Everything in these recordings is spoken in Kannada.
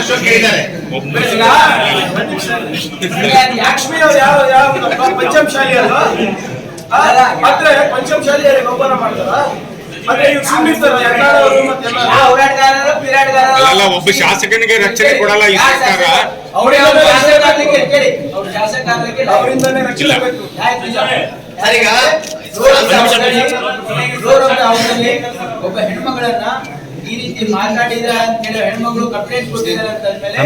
ಅಶೋಕ್ ಹೇಳಿದ್ದಾರೆ. ಲಕ್ಷ್ಮಿ ಅವ್ರು ಯಾವ ಯಾವ ಪಂಚಮಶಾಲಿ ಅಲ್ವಾ? ಮತ್ತೆ ಪಂಚಮಶಾಲಿ ಒಬ್ಬನ ಮಾಡ್ತಾರ? ಪಿರಾಟಗಾರರು? ಅಲ್ಲ ಒಬ್ಬ ಶಾಸಕನಿಗೆ ರಕ್ಷಣೆ ಕೊಡಲ್ಲ ಈ ಸರ್ಕಾರ? ಒಬ್ಬ ಹೆಣ್ಮಗಳನ್ನ ಈ ರೀತಿ ಮಾತಾಡಿದ್ರೆ ಅಂತ ಹೇಳಿ ಹೆಣ್ಮಗಳು ಕಂಪ್ಲೇಂಟ್ ಕೊಟ್ಟಿದ್ದಾರೆ ಅಂತ ಅಂದ್ಮೇಲೆ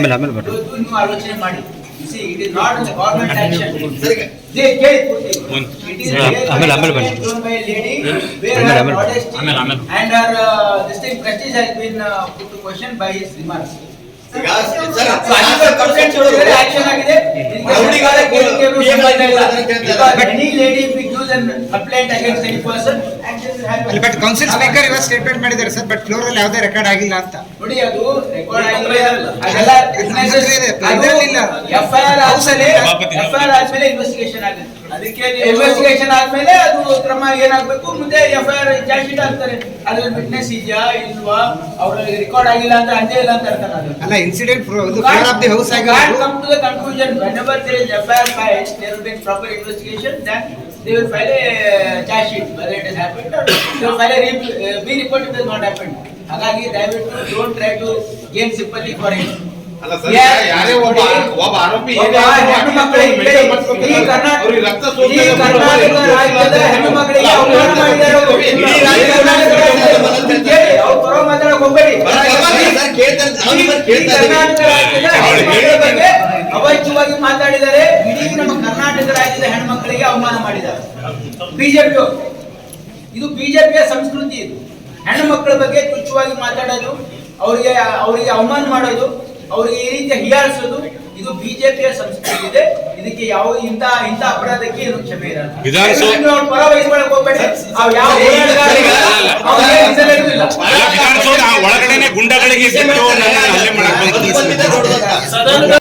ಇವತ್ತು ನೀವು ಆಲೋಚನೆ ಮಾಡಿ. It is not government action ಕೇಳಿ ಆಮೇಲೆ- ಆಮೇಲೆ ಬನ್ನಿ. ಆಮೇಲೆ- ಆಮೇಲೆ. ಆಮೇಲೆ- ಆಮೇಲೆ. been uh, put to question by but council speaker ಇವತ್ತು ಸ್ಟೇಟ್ಮೆಂಟ್ ಮಾಡಿದ್ದಾರೆ ಸರ್ ಬಟ್ ಫ್ಲೋರ್ ಅಲ್ಲಿ ಯಾವುದೇ ರೆಕಾರ್ಡ್ ಆಗಿಲ್ಲ ಅಂತ. ನೋಡಿ ಅದು ರೆಕಾರ್ಡ್ ಆಗುತ್ತೆ. ಅದಕ್ಕೆ ಇನ್ವೆಸ್ಟಿಗೇಷನ್ ಆದ್ಮೇಲೆ ಅದು ಕ್ರಮ ಏನಾಗಬೇಕು ಮುಂದೆ ಎಫ್ ಚಾಟ್ ಆಗ್ತಾರೆ ಬಿಟ್ನೆಸ್ ಇದೆಯಾ ಇಲ್ವಾ? ಅವ್ರ ರೆಕಾರ್ಡ್ ಆಗಿಲ್ಲ ಅಂತ ಅಷ್ಟೇ ಇಲ್ಲ ಅಂತ ಅಲ್ಲ incident confusion by proper investigation sheet ಹಾಗಾಗಿ ದಯವಿಟ್ಟು don't try to game simply for it ಅಲ್ಲ ಮಾತಾಡಿದರೆ. ಇಡೀ ನಮ್ಮ ಕರ್ನಾಟಕ ರಾಜ್ಯದ ಹೆಣ್ಮಕ್ಕಳಿಗೆ ಅವಮಾನ ಮಾಡಿದ್ದಾರೆ. ಬಿಜೆಪಿ ಇದು ಬಿಜೆಪಿಯ ಸಂಸ್ಕೃತಿ ಇದು. ಹೆಣ್ಣು ಮಕ್ಕಳ ಬಗ್ಗೆ ತುಚ್ಛವಾಗಿ ಮಾತಾಡೋದು ಅವರಿಗೆ ಅವರಿಗೆ ಅವಮಾನ ಮಾಡೋದು ಅವರಿಗೆ ಈ ರೀತಿ ಹೀಯಾಳಿಸೋದು ಇದು ಬಿಜೆಪಿಯ ಸಂಸ್ಕೃತಿ ಇದೆ ಇದಕ್ಕೆ ಯಾವ ಇಂಥ ಇಂಥ ಅಪರಾಧಕ್ಕೆ ಏನು ಕ್ಷಮೆ ಇರಲ್ಲ ಪರ ವಹಿಸ್ಕೊಳಕ್ ಹೋಗ್ಬೇಡಿ ಒಳಗಡೆನೆ ಗುಂಡಗಳಿಗೆ ಹಲ್ಲೆ ಮಾಡಕ್.